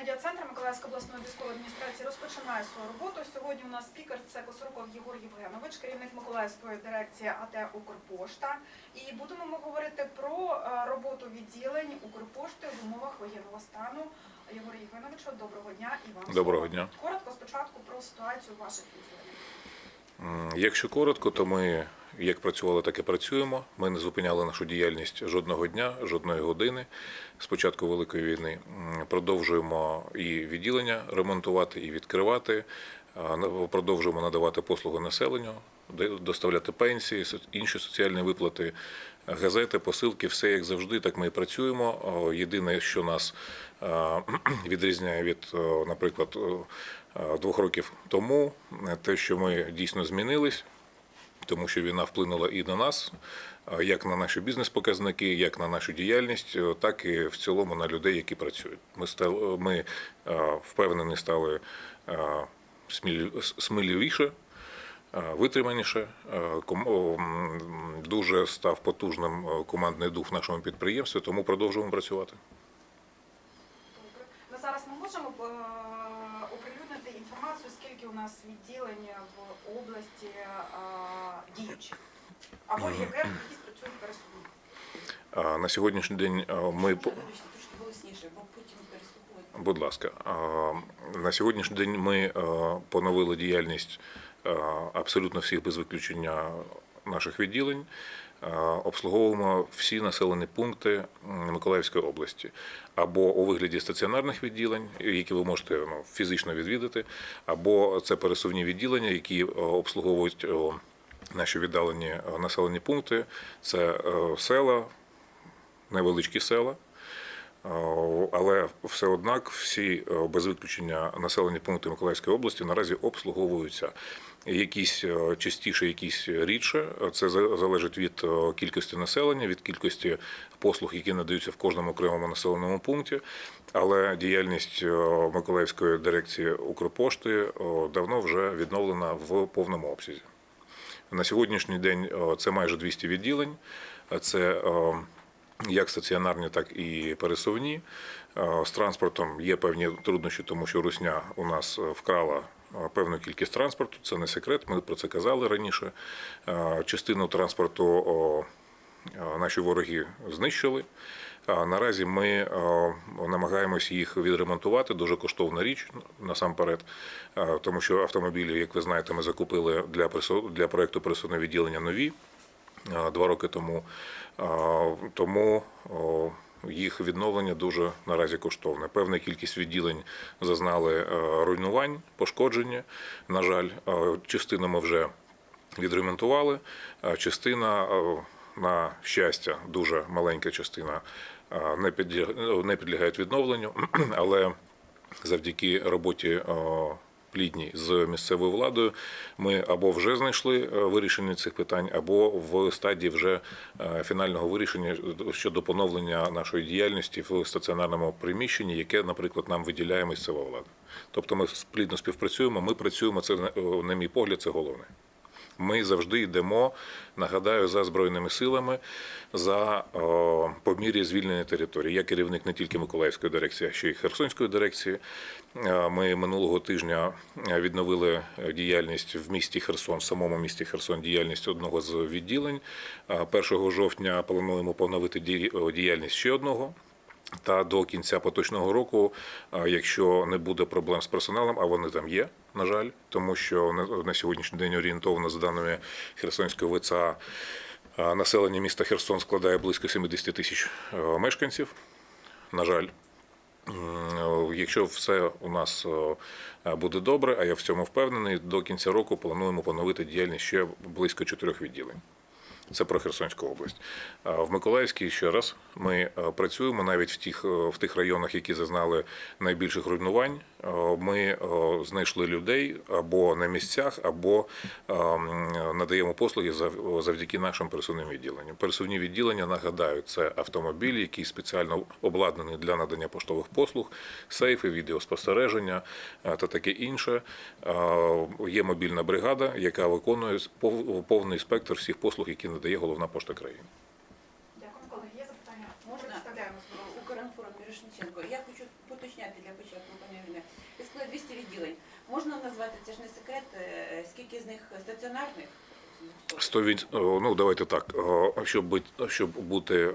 медіа-центр Миколаївської обласної військової адміністрації розпочинає свою роботу. Сьогодні у нас спікер це Косороков Єгор Євгенович, керівник Миколаївської дирекції АТ Укрпошта. І будемо ми говорити про е, роботу відділень Укрпошти в умовах воєнного стану. Єгор Євгеновичу, доброго дня і вам. Доброго дня. Коротко спочатку про ситуацію ваших відділеннях. М, Якщо коротко, то ми як працювали, так і працюємо. Ми не зупиняли нашу діяльність жодного дня, жодної години з початку великої війни. Продовжуємо і відділення ремонтувати, і відкривати. Продовжуємо надавати послуги населенню, доставляти пенсії, інші соціальні виплати, газети, посилки, все як завжди. Так ми і працюємо. Єдине, що нас відрізняє від, наприклад, двох років тому, те, що ми дійсно змінились, тому що війна вплинула і на нас, е, як на наші бізнес-показники, як на нашу діяльність, е, так і в цілому на людей, які працюють. Ми стали, ми е, впевнені стали е, сміливіше. е, Витриманіше, Е, дуже став потужним е, командний дух в нашому підприємстві, тому продовжуємо працювати. На зараз ми можемо е, оприлюднити інформацію, скільки у нас відділень в області е, діючих, або яке якісь працюють пересувні. На сьогоднішній день ми трошки голосніше, бо потім переслуховують. Будь ласка, на сьогоднішній день ми поновили діяльність абсолютно всіх без виключення наших відділень. Е, Обслуговуємо всі населені пункти Миколаївської області або у вигляді стаціонарних відділень, які ви можете ну, фізично відвідати, або це пересувні відділення, які е, обслуговують наші віддалені е, населені пункти. Це села, невеличкі села. Але все однак всі е, без виключення населені пункти Миколаївської області наразі обслуговуються. Якісь е, частіше, якісь рідше. Це залежить від е, кількості населення, від кількості послуг, які надаються в кожному окремому населеному пункті. Але діяльність Миколаївської дирекції Укрпошти давно вже відновлена в повному обсязі. На сьогоднішній день це майже 200 відділень. Це як стаціонарні, так і пересувні. Е, З транспортом є певні труднощі, тому що Русня у нас е, вкрала е, певну кількість транспорту. Це не секрет. Ми про це казали раніше. Частину транспорту наші вороги знищили. Наразі ми намагаємось їх відремонтувати. Дуже коштовна річ насамперед, тому що автомобілі, як ви знаєте, ми закупили для для проекту пересувного відділення нові два роки тому. Тому їх відновлення дуже наразі коштовне. Певна кількість відділень зазнали е, руйнувань, пошкодження. На жаль, Е, частину ми вже відремонтували, частина, е, на щастя, дуже маленька частина не підля- не підлягають відновленню, але завдяки роботі плідній з місцевою владою ми або вже знайшли е, вирішення цих питань, або в стадії вже е, фінального вирішення щодо поновлення нашої діяльності в стаціонарному приміщенні, яке, наприклад, нам виділяє місцева влада. Тобто ми плідно співпрацюємо, ми працюємо, це, е, на мій погляд, це головне. Ми завжди йдемо, нагадаю, за збройними силами, за о, по мірі звільнення території. Я керівник не тільки Миколаївської дирекції, а ще й Херсонської дирекції. Е, Ми минулого тижня відновили діяльність в місті Херсон, в самому місті Херсон, діяльність одного з відділень. Е, 1 жовтня плануємо поновити діяльність ще одного. Та до кінця поточного року, якщо не буде проблем з персоналом, а вони там є, на жаль, тому що на- сьогоднішній день орієнтовно за даними Херсонського ВЦА, населення міста Херсон складає близько 70 тисяч е, мешканців. На жаль, Якщо все у нас е, буде добре, а я в цьому впевнений, до кінця року плануємо поновити діяльність ще близько чотирьох відділень. Це про Херсонську область. В Миколаївській ще раз ми е, працюємо навіть в тих, е, в тих районах, які зазнали найбільших руйнувань. Е, Ми е, знайшли людей або на місцях, або е, надаємо послуги завдяки нашим пересувним відділенням. Пересувні відділення, нагадаю, це автомобіль, який спеціально обладнаний для надання поштових послуг, сейфи, відеоспостереження е, та таке інше. Е, Є мобільна бригада, яка виконує повний спектр всіх послуг, які надає головна пошта країни. Дякую, Колеги, є запитання? Можна? Представляємо. Укрінформ Мірошниченко. Я хочу поточняти для початку, пані Ірина. Ви сказали 200 відділень. Можна назвати, це ж не секрет, е, скільки з них стаціонарних? 100 від... ну давайте так, щоб бути, щоб бути,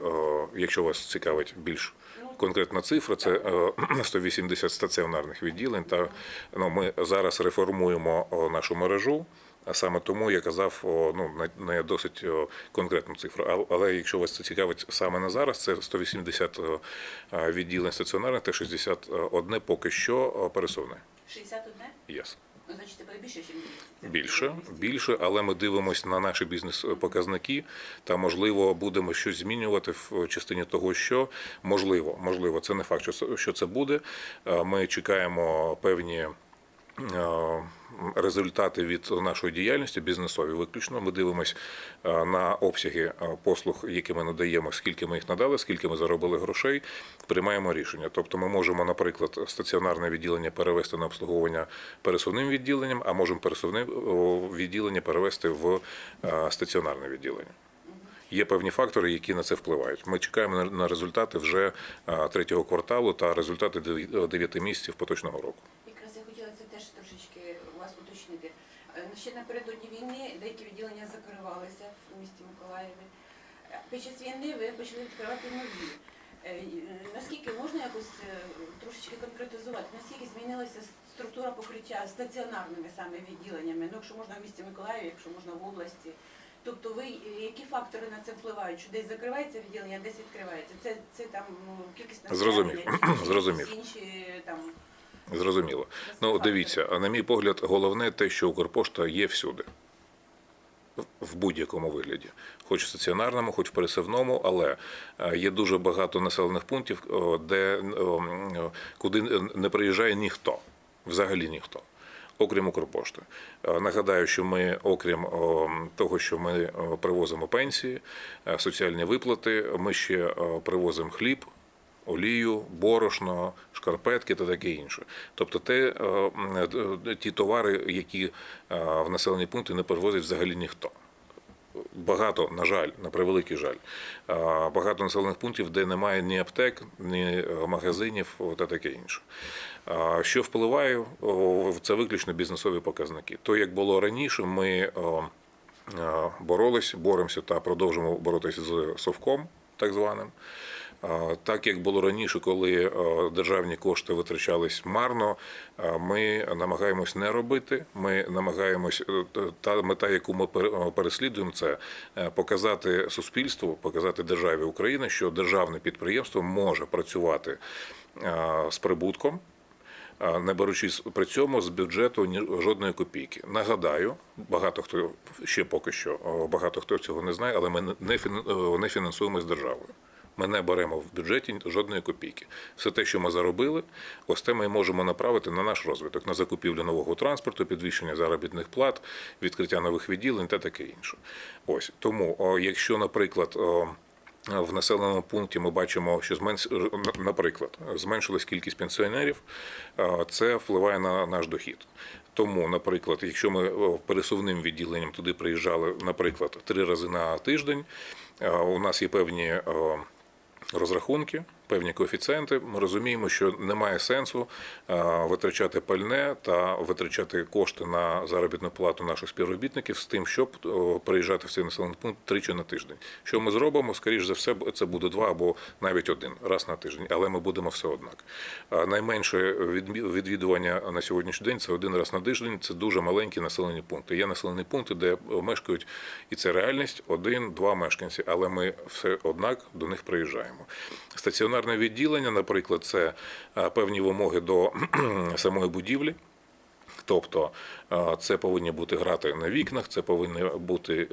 якщо вас цікавить більш Ну, конкретна цифра, це е, 180 стаціонарних відділень. Та ну, ми зараз реформуємо нашу мережу. А саме тому я казав ну, на- на досить конкретну цифру. Але якщо вас це цікавить саме на зараз, це 180 о, е, відділень стаціонарних та 61 поки що пересувне. 61? Yes. Ну, значить, буде більше, ніж 200. Більше, більше, але ми дивимося на наші бізнес-показники та можливо будемо щось змінювати в частині того, що можливо, можливо, це не факт, що це- що це буде. Е, Ми чекаємо певні. Е, Результати від нашої діяльності бізнесові виключно. Ми дивимося на обсяги е, послуг, які ми надаємо, скільки ми їх надали, скільки ми заробили грошей. Приймаємо рішення. Тобто, ми можемо, наприклад, стаціонарне відділення перевести на обслуговування пересувним відділенням, а можемо пересувне відділення перевести в е, стаціонарне відділення. Є певні фактори, які на це впливають. Ми чекаємо на- результати вже е, третього кварталу та результати дев'я- дев'яти місяців поточного року. Якраз я хотіла це теж трошечки у вас уточнити. Е, Ще напередодні війни деякі відділення закривалися в місті Миколаєві. Е, Під час війни ви почали відкривати нові. Е, е, Наскільки можна якось трошечки конкретизувати, наскільки змінилася структура покриття стаціонарними саме відділеннями? Ну, якщо можна в місті Миколаєві, якщо можна в області. Тобто ви які фактори на це впливають? Що десь закривається відділення, десь відкривається? Це, це там ну, кількість Зрозумів. інші там Зрозуміло. Ну дивіться, а на мій погляд, головне те, що Укрпошта є всюди. В будь-якому вигляді, хоч в стаціонарному, хоч в пересувному, але е, є дуже багато населених пунктів, де о, м, о, куди не приїжджає ніхто, взагалі ніхто, окрім Укрпошти. Е, Нагадаю, що ми, окрім того, що ми привозимо пенсії, е, соціальні виплати, ми ще привозимо хліб, олію, борошно, шкарпетки та таке інше. Тобто те, е, е, ті товари, які е, в населені пункти не перевозить взагалі ніхто. Багато, на жаль, на превеликий жаль, багато населених пунктів, де немає ні аптек, ні магазинів та таке інше. Що впливає, це виключно бізнесові показники. То, як було раніше, ми боролись, боремося та продовжимо боротися з совком, так званим. Так як було раніше, коли е, державні кошти витрачались марно, е, ми намагаємось не робити. Ми намагаємось е, та мета, яку ми пере- переслідуємо, це показати суспільству, показати державі України, що державне підприємство може працювати з прибутком. Не беручись при цьому з бюджету жодної копійки. Нагадаю, багато хто ще поки що багато хто цього не знає, але ми не фінансуємо з державою. Ми не беремо в бюджеті жодної копійки. Все те, що ми заробили, ось те ми можемо направити на наш розвиток, на закупівлю нового транспорту, підвищення заробітних плат, відкриття нових відділень та таке інше. Ось тому, якщо, наприклад, в населеному пункті ми бачимо, що зменш... наприклад, зменшилась кількість пенсіонерів, це впливає на наш дохід. Тому, наприклад, якщо ми пересувним відділенням туди приїжджали, наприклад, три рази на тиждень, у нас є певні розрахунки, певні коефіцієнти. Ми розуміємо, що немає сенсу е, витрачати пальне та витрачати кошти на заробітну плату наших співробітників з тим, щоб е, приїжджати в цей населений пункт тричі на тиждень. Що ми зробимо? Скоріш за все, це буде два або навіть один раз на тиждень, але ми будемо все однак. Е, Найменше відвідування на сьогоднішній день це один раз на тиждень. Це дуже маленькі населені пункти. Є населені пункти, де мешкають, і це реальність один-два мешканці, але ми все однак до них приїжджаємо. Стаціонарне відділення, наприклад, це е, певні вимоги до самої будівлі. Тобто е, це повинні бути грати на вікнах, це повинен бути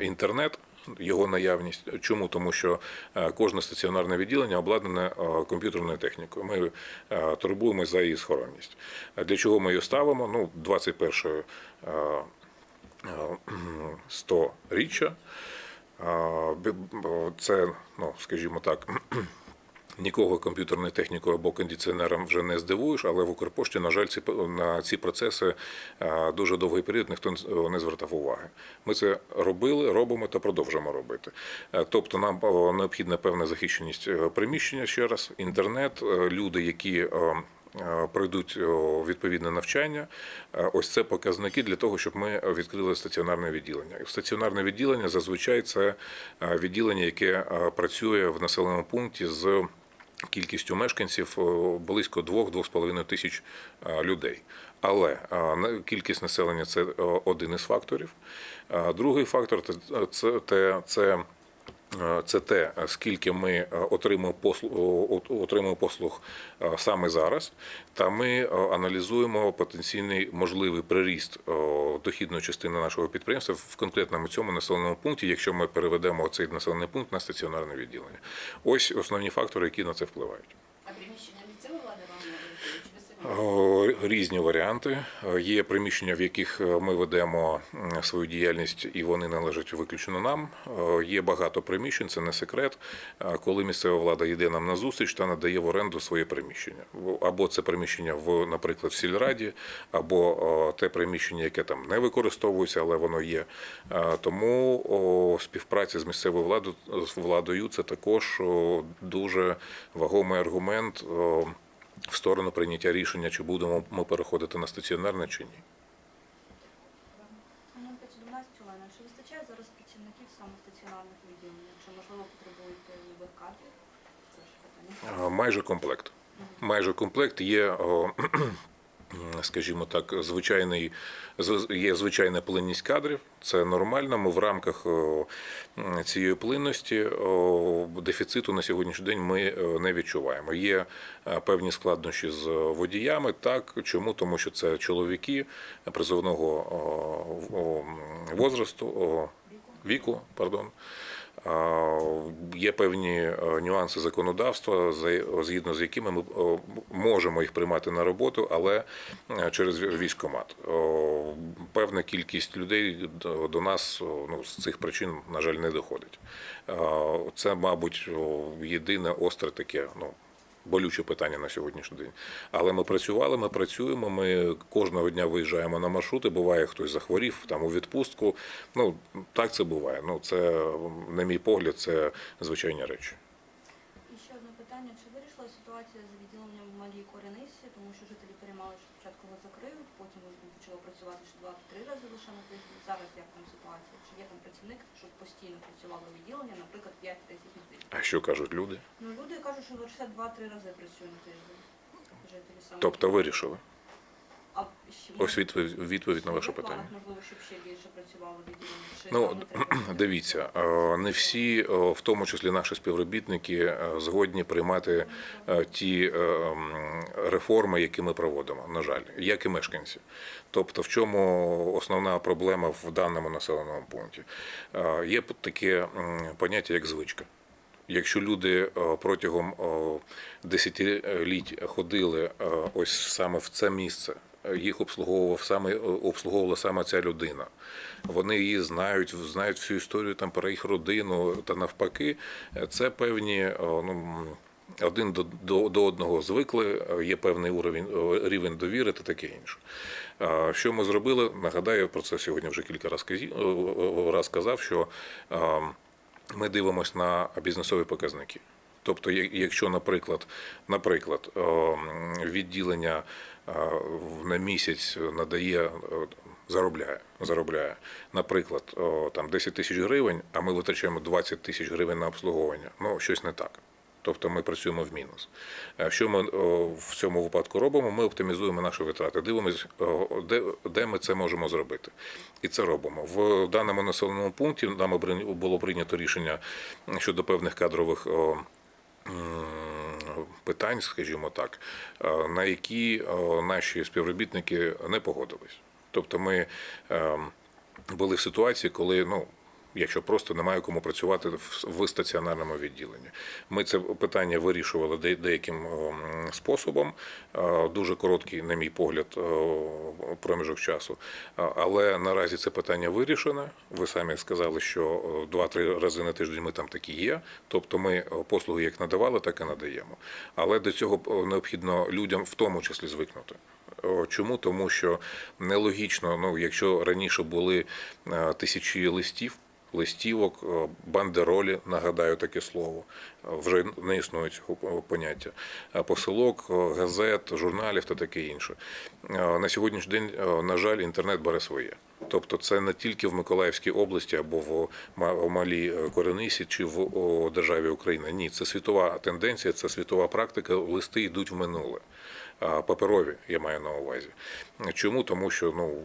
інтернет. Його наявність. Чому? Тому що е, кожне стаціонарне відділення обладнане комп'ютерною технікою. Ми турбуємося за її схоронність. Для чого ми її ставимо? Ну, 21 е, е, 100 річчя. Це, ну, скажімо так, Нікого комп'ютерною технікою або кондиціонером вже не здивуєш, але в Укрпошті, на жаль, ці, на ці процеси дуже довгий період ніхто не- звертав уваги. Ми це робили, робимо та продовжуємо робити. Е, Тобто нам необхідна певна захищеність е, приміщення ще раз, інтернет, е, люди, які е, е, пройдуть відповідне навчання. Е, Ось це показники для того, щоб ми відкрили стаціонарне відділення. Стаціонарне відділення зазвичай це е, відділення, яке е, працює в населеному пункті з кількістю мешканців близько 2-2,5 тисяч е, людей. Але е, кількість населення це е, один із факторів. Е, Другий фактор це, це, це, це Е, те, скільки ми е, отримуємо послуг, отримуємо послуг е, саме зараз, та ми аналізуємо потенційний можливий приріст дохідної частини нашого підприємства в конкретному цьому населеному пункті, якщо ми переведемо цей населений пункт на стаціонарне відділення. Ось основні фактори, які на це впливають. Різні варіанти. Є приміщення, в яких е, ми ведемо свою діяльність, і вони належать виключно нам. Е, Є багато приміщень, це не секрет. Е, Коли місцева влада йде нам на зустріч та надає в оренду своє приміщення. Або це приміщення в, наприклад, в сільраді, або те приміщення, яке там не використовується, але воно є. Тому співпраця з місцевою владою з владою це також дуже вагомий аргумент. О, в сторону прийняття рішення, чи будемо ми переходити на стаціонарне чи ні. Номер 511 Олена, чи вистачає зараз працівників саме стаціонарних відділень? Якщо можливо потребуєте нових кадрів? Це ж питання. Майже комплект. Майже комплект є, о, скажімо так, звичайний є звичайна плинність кадрів. Це нормально. Ми в рамках цієї плинності дефіциту на сьогоднішній день ми е, не відчуваємо. Є е, певні складнощі з водіями. Так чому? Тому що це чоловіки призовного возрасту, віку, пардон. Є певні е, нюанси законодавства, за- згідно з якими ми е, можемо їх приймати на роботу, але е, через військкомат. Певна кількість людей до нас ну, з цих причин, на жаль, не доходить. Це, мабуть, єдине остре таке. Ну, болюче питання на сьогоднішній день. Але ми працювали, ми працюємо. Ми кожного дня виїжджаємо на маршрути. Буває, хтось захворів там у відпустку. Ну так це буває. Ну це, на мій погляд, це звичайні речі. І ще одне питання. Чи ситуація з відділенням в малій Коренисі, тому що жителі переймали, що спочатку його закриють, потім почало працювати ще два-три рази лише на тиждень. Зараз як там ситуація? Чи є там працівник, щоб постійно працювало відділення, наприклад, 5-10 на тиждень? А що кажуть люди? Ну люди кажуть, що лише 2-3 рази працює на тиждень. Жителі саме. Тобто вирішили. А ще Ось відповідь, відповідь на ваше в планах, питання. Можливо, щоб ще більше працювало відділення. Чи Ну, треба? дивіться, е, не всі, е, в тому числі наші співробітники, е, згодні приймати е, ті е, м, реформи, які ми проводимо, на жаль, як і мешканці. Тобто, в чому основна проблема в даному населеному пункті? Е, Є таке м, поняття, як звичка. Якщо люди е, протягом е, десятиліть ходили е, ось саме в це місце, їх обслуговував саме е, обслуговувала саме ця людина. Вони її знають, знають всю історію там про їх родину та навпаки. Це певні е, ну. Один до, до, до одного звикли, е, є певний уровень рівень довіри та таке інше. Що ми зробили? Нагадаю, про це сьогодні вже кілька раз казав, що ми дивимося на бізнесові показники. Тобто, якщо, наприклад, наприклад, відділення на місяць надає, е, заробляє, заробляє, наприклад, там 10 тисяч гривень, а ми витрачаємо 20 тисяч гривень на обслуговування, ну щось не так. Тобто ми працюємо в мінус. Е, Що ми в цьому випадку робимо? Ми оптимізуємо наші витрати, дивимося, де, де ми це можемо зробити. І це робимо. В даному населеному пункті бри- було прийнято рішення щодо певних кадрових питань, скажімо так, е, на які наші співробітники не погодились. Тобто ми е, були в ситуації, коли ну, якщо просто немає кому працювати в- стаціонарному відділенні. Ми це питання вирішували деяким способом. Е, Дуже короткий, на мій погляд, проміжок часу. Е, Але наразі це питання вирішено. Ви самі сказали, що е, два-три рази на тиждень ми там такі є. Тобто ми послуги як надавали, так і надаємо. Але до цього необхідно людям в тому числі звикнути. Чому? Тому що нелогічно, ну якщо раніше були е, тисячі листів, листівок, е, бандеролі, нагадаю таке слово, е, вже не існує цього поняття. е, Посилок, газет, журналів та таке інше. На сьогоднішній день, на жаль, інтернет бере своє. Тобто це не тільки в Миколаївській області або в Ма- Малій Коренисі чи в державі Україна. Ні, це світова тенденція, це світова практика. Листи йдуть в минуле. Паперові, я маю на увазі. Чому? Тому що ну,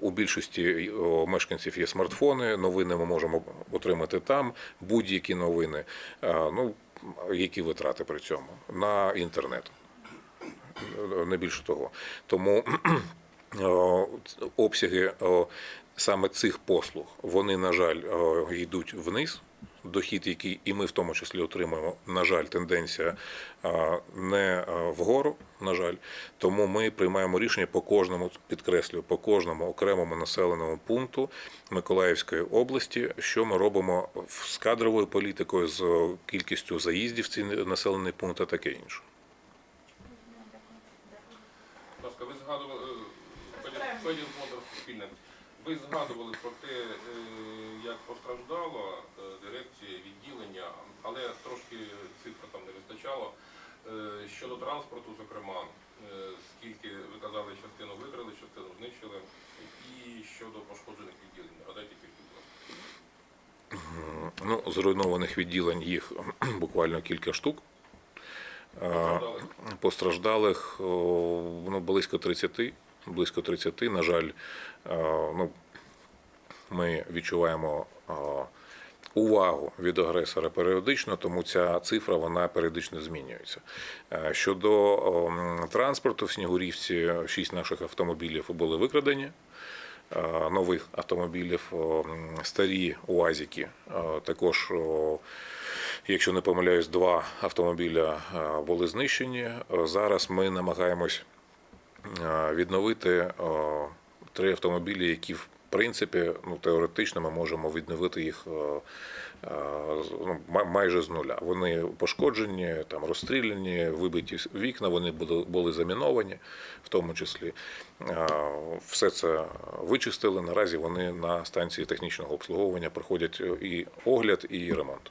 у більшості мешканців є смартфони, новини ми можемо отримати там, будь-які новини. Ну, які витрати при цьому? На інтернет. Не більше того. Тому обсяги саме цих послуг, вони, на жаль, йдуть вниз. Дохід, який і ми в тому числі отримуємо, на жаль, тенденція не вгору, на жаль. Тому ми приймаємо рішення по кожному, підкреслюю, по кожному окремому населеному пункту Миколаївської області, що ми робимо з кадровою політикою, з кількістю заїздів в ці населені пункти, таке інше. Ви згадували е. Ви згадували про те, е, як постраждала е, дирекція відділення, але трошки цифр там не вистачало. Е, Щодо транспорту, зокрема, е, скільки ви казали, частину викрили, частину знищили, і щодо пошкоджених відділень. Нагадайте кількість. Ну, зруйнованих відділень їх буквально кілька штук. Постраждалих? Постраждалих ну, близько 30, близько 30. На жаль, ну, ми відчуваємо увагу від агресора періодично, тому ця цифра вона періодично змінюється. Е, Щодо транспорту, в Снігурівці 6 наших автомобілів були викрадені. Е, Нових автомобілів, старі УАЗики, е, також Якщо не помиляюсь, два автомобіля були знищені. Зараз ми намагаємось відновити три автомобілі, які в принципі ну, теоретично ми можемо відновити їх е, е, ну, майже з нуля. Вони пошкоджені, там розстріляні, вибиті вікна, вони були, заміновані, в тому числі. Е, Все це вичистили. Наразі вони на станції технічного обслуговування проходять і огляд, і ремонт.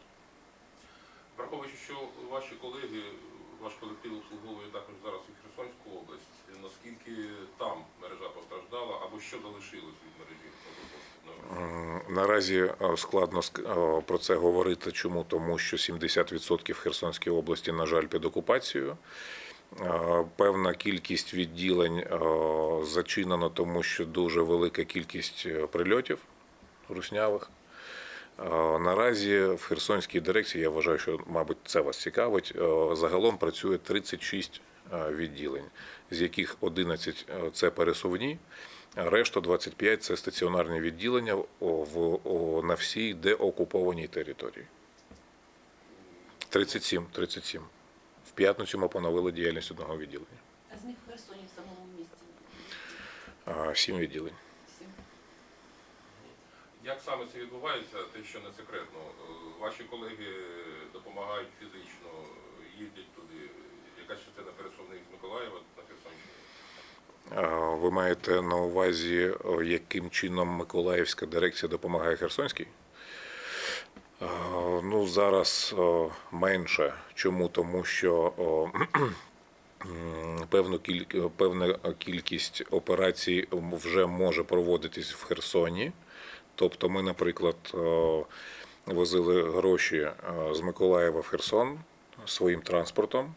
Враховуючи, що ваші колеги, ваш колектив обслуговує також зараз і Херсонську область, наскільки там мережа постраждала або що залишилось від мережі? Наразі е, складно е, про це говорити. Чому? Тому що 70% Херсонської області, на жаль, під окупацією. Е, Певна кількість відділень е, зачинено, тому що дуже велика кількість е, прильотів руснявих. Е, Наразі в Херсонській дирекції, я вважаю, що, мабуть, це вас цікавить. е, Загалом працює 36 е, відділень, з яких 11 – це пересувні, а решта 25 – це стаціонарні відділення в, на всій деокупованій території. 37, 37. В п'ятницю ми поновили діяльність одного відділення. А з них в Херсоні в самому місті. Сім відділень. Як саме це відбувається, те, що не секретно, Е, ваші колеги допомагають фізично, їздять туди. Якась частина пересувних з Миколаєва на Херсонщині. Ви маєте на увазі, яким чином Миколаївська дирекція допомагає Херсонській? Ну, зараз менше. Чому? Тому що певну певна кількість операцій вже може проводитись в Херсоні. Тобто ми, наприклад, возили гроші е, з Миколаєва в Херсон своїм транспортом.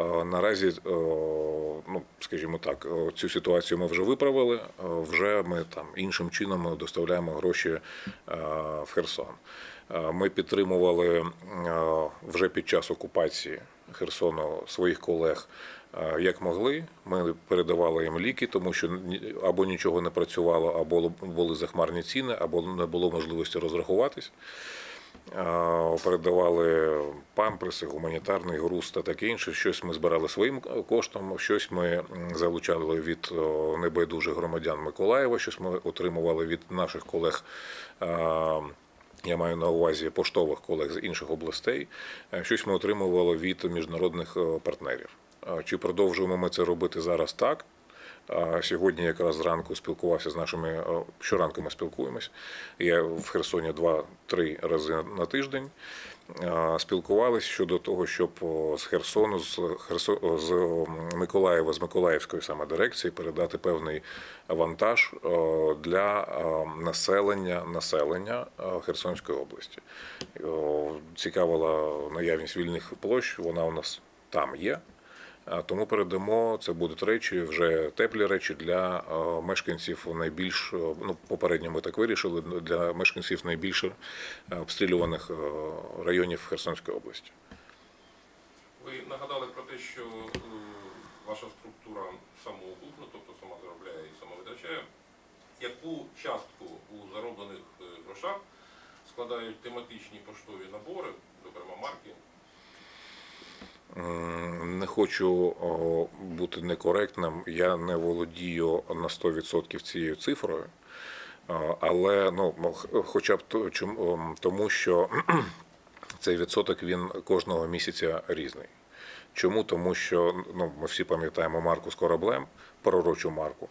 Е, Наразі, е, ну скажімо так, е, цю ситуацію ми вже виправили. е, Вже ми там іншим чином доставляємо гроші е, в Херсон. Е, Ми підтримували е, вже під час окупації Херсону своїх колег як могли. Ми передавали їм ліки, тому що або нічого не працювало, або були захмарні ціни, або не було можливості розрахуватись. Передавали памперси, гуманітарний груз та таке інше. Щось ми збирали своїм коштом, щось ми залучали від небайдужих громадян Миколаєва, щось ми отримували від наших колег. Я маю на увазі поштових колег з інших областей. Е, Щось ми отримували від міжнародних е, партнерів. Е, Чи продовжуємо ми це робити зараз так? Сьогодні якраз зранку спілкувався з нашими е, щоранку ми спілкуємось. Я в Херсоні два-три рази на тиждень. Спілкувались щодо того, щоб з Херсону, з Херсо... з Миколаєва, з Миколаївської саме дирекції передати певний вантаж для населення населення Херсонської області. Цікавила наявність вільних площ, вона у нас там є. А Тому передамо це будуть речі, вже теплі речі для е, мешканців найбільш е, ну попередньо ми так вирішили для мешканців найбільш е, обстрілюваних е, районів Херсонської області. Ви нагадали про те, що е, ваша структура самоокупна, тобто сама заробляє і сама витрачає. Яку частку у зароблених е, грошах складають тематичні поштові набори, зокрема марки? Не хочу бути некоректним. Я не володію на 100% цією цифрою, але ну хоча б тому, що цей відсоток він кожного місяця різний. Чому? Тому що ну, ми всі пам'ятаємо марку з кораблем, пророчу марку,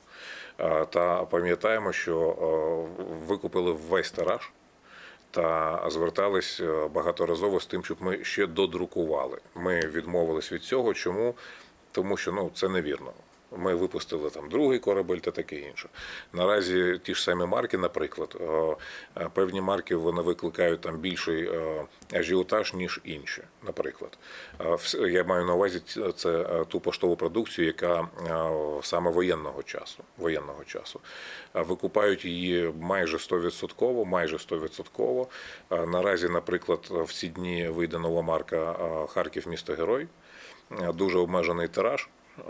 та пам'ятаємо, що викупили весь тираж та звертались е, багаторазово з тим, щоб ми ще додрукували. Ми відмовились від цього. Чому? Тому що ну це невірно. Ми випустили там другий корабель та таке інше. Наразі ті ж самі марки, наприклад, е, певні марки вони викликають там більший е, ажіотаж, ніж інші. Наприклад, Е, я маю на увазі це ту поштову продукцію, яка саме воєнного часу. Воєнного часу. Викупають її майже 100%, майже 100%. Е, Наразі, наприклад, в ці дні вийде нова марка Харків місто Герой. Дуже обмежений тираж. Е,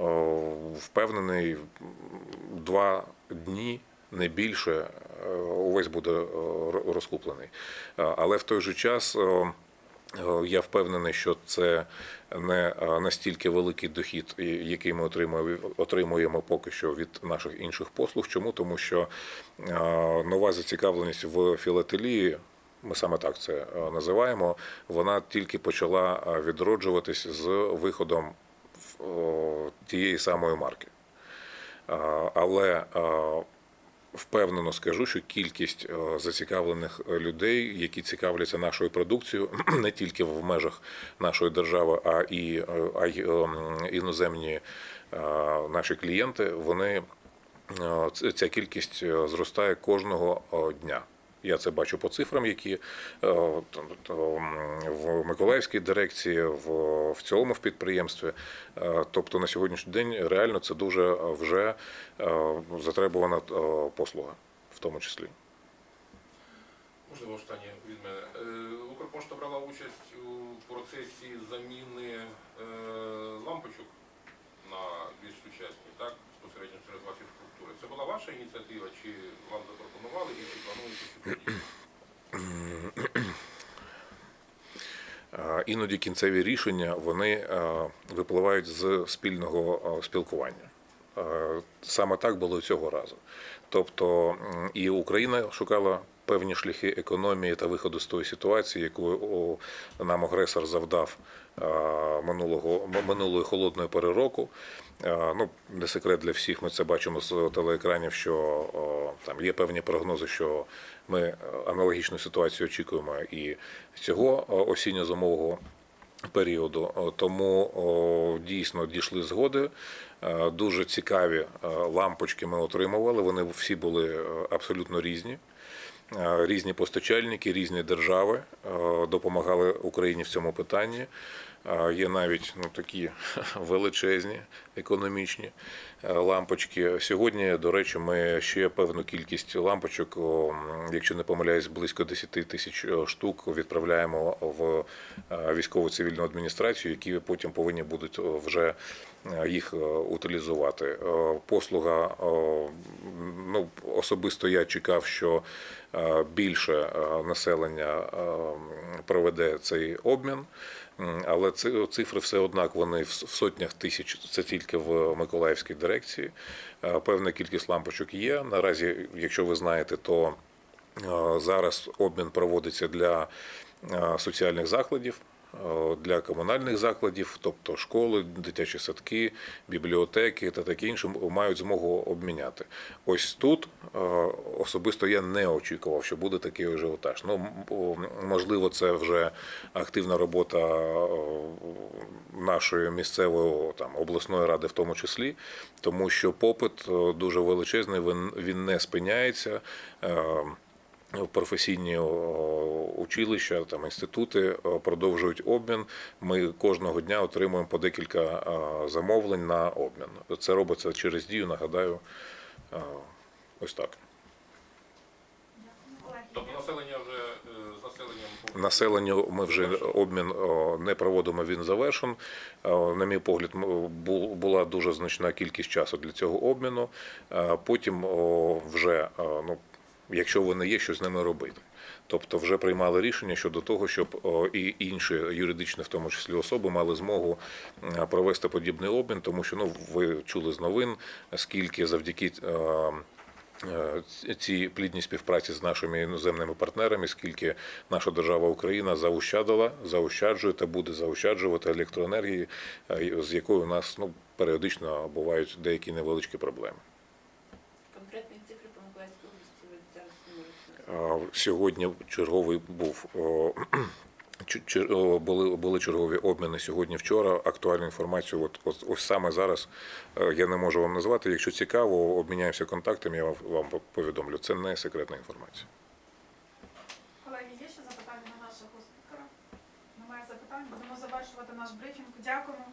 Впевнений, два дні. Не більше е, увесь буде е, ро- розкуплений. Але в той же час я впевнений, що це не настільки великий дохід, який ми отримуємо, поки що від наших інших послуг. Чому? Тому що нова зацікавленість в філателії. Ми саме так це називаємо. Вона тільки почала відроджуватись з виходом тієї самої марки. Але впевнено скажу, що кількість е, зацікавлених людей, які цікавляться нашою продукцією, не тільки в межах нашої держави, а і е, й ем, іноземні е, наші клієнти, вони е, ця кількість е, зростає кожного е, дня. Я це бачу по цифрам, які е, в Миколаївській дирекції, в, в цілому в підприємстві. Е, Тобто на сьогоднішній день реально це дуже вже е, затребувана послуга, в тому числі. Можливо, останнє від мене. Укрпошта брала участь у процесі заміни лампочок на більш сучасні, так, безпосередньо серед вашої структури. Це була ваша ініціатива, чи вам запропонували, і чи плануєте Іноді кінцеві рішення вони випливають з спільного спілкування. Саме так було цього разу. Тобто і Україна шукала певні шляхи економії та виходу з тої ситуації, яку нам агресор завдав е, минулого минулої холодної пори року. Е, Ну, не секрет для всіх, ми це бачимо з телеекранів, що там є певні прогнози, що ми е, аналогічну ситуацію очікуємо і цього осінньо-зимового періоду. Тому дійсно дійшли згоди. Е, Дуже цікаві е, лампочки ми отримували. Вони всі були е, абсолютно різні. Е, Різні постачальники, різні держави е, допомагали Україні в цьому питанні. Є навіть ну, такі величезні економічні е, лампочки. Сьогодні, до речі, ми ще певну кількість лампочок, якщо не помиляюсь, близько 10 тисяч е, штук відправляємо в е, військово-цивільну адміністрацію, які потім повинні будуть вже їх утилізувати. Послуга, ну особисто я чекав, що більше населення проведе цей обмін. Але цифри все однак вони в сотнях тисяч. Це тільки в Миколаївській дирекції. Е, Певна кількість лампочок є. Наразі, якщо ви знаєте, то е, зараз обмін проводиться для е, соціальних закладів. Е, Для комунальних закладів, тобто школи, дитячі садки, бібліотеки та таке інше, мають змогу обміняти. Ось тут е, особисто я не очікував, що буде такий ажіотаж. Ну, можливо, це вже активна робота е, нашої місцевої там обласної ради, в тому числі, тому що попит дуже величезний, він, він не спиняється. Е, Професійні училища, там інститути продовжують обмін. Ми кожного дня отримуємо по декілька е, замовлень на обмін. Це робиться через дію. Нагадаю, е, ось так. Тобто населення вже е, з населенням Населенню ми вже обмін не проводимо. Він завершен. На мій погляд, була дуже значна кількість часу для цього обміну. Е, Потім вже ну, якщо вони є, що з ними робити. Тобто вже приймали рішення щодо того, щоб і інші юридичні, в тому числі особи, мали змогу е, провести подібний обмін, тому що ну ви чули з новин, скільки завдяки. е, е, Цій плідній співпраці з нашими іноземними партнерами, скільки наша держава Україна заощадила, заощаджує та буде заощаджувати електроенергії, з якою у нас ну періодично бувають деякі невеличкі проблеми. Конкретні цифри по Миколаївській області ви зараз не можете. назвати. А, Сьогодні черговий був були, були чергові обміни сьогодні. Вчора актуальну інформацію. От, ось, ось саме зараз е, я не можу вам назвати. Якщо цікаво, обміняємося контактами. Я вам повідомлю. Це не секретна інформація. Колеги, є ще запитання на нашого спікера? Немає запитань. Будемо завершувати наш брифінг. Дякуємо.